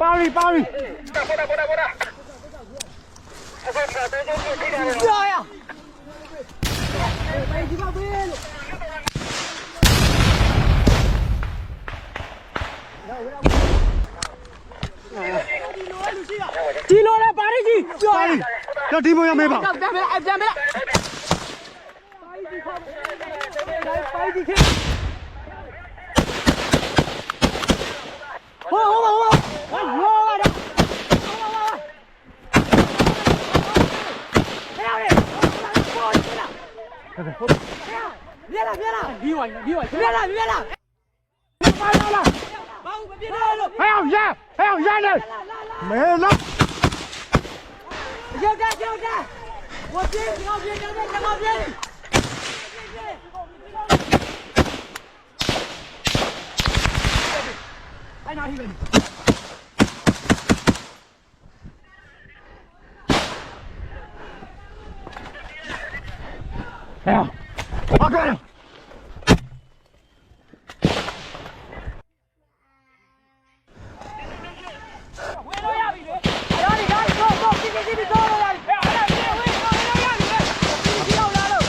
ပါပြီပြောရဒီလိုလဲပါရီကြီးပြောရတော့ဒီမရမေးပါပြန်ပြန်အပြန်ပြန်ဟို 别了！别了，别了！别了，别了！别了，别了！哎呀，烟！哎呀，烟呢？没了。要，我别，你好别，别别，你好别。拿一个。 ရောက်လာလို့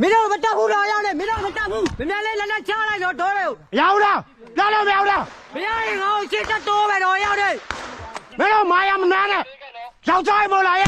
မင်းတို့မတက်ဘူးလားရောက်နေမင်းတို့မတက်ဘူးမင်းလည်းလက်လက်ချလိုက်တော့တော့တယ်မရဘူးလားလာလို့မရဘူးလားမရရင်ငါ့ကိုရှစ်တက်တိုးပဲတော့ရောက်နေမင်းတို့မာယာမနာနဲ့ယောက်ျားမို့လားရယောက်ျားပွဲကွာဘာပြစ်မှာဘာပြစ်မှာပြပြပြဘယ်ဘက်ကလဲဘယ်ဘက်ကလဲရှ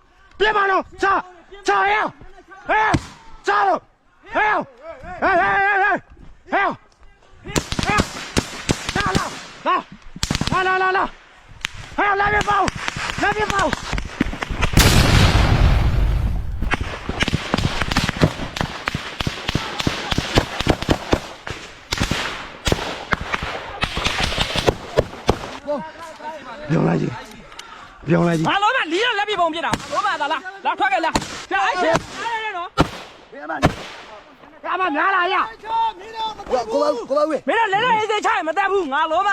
别放了，炸，炸呀，哎呀，炸了，哎呀，哎哎哎哎，哎呀，哎呀，炸了，来，来来来来，哎呀，那边放，那边放，别用垃圾，别用垃圾， လိုက်ကြီးငါလုံးမလီးရလက်ပြပုံပြစ်တာလုံးမသာလားလာထွက်ခဲ့လားဖျက်အိုက်ရှင်းအားရနော်ကမများလာရမင်းတို့လည်းလည်းအေးစေးချရင်မတက်ဘူးငါလုံးမ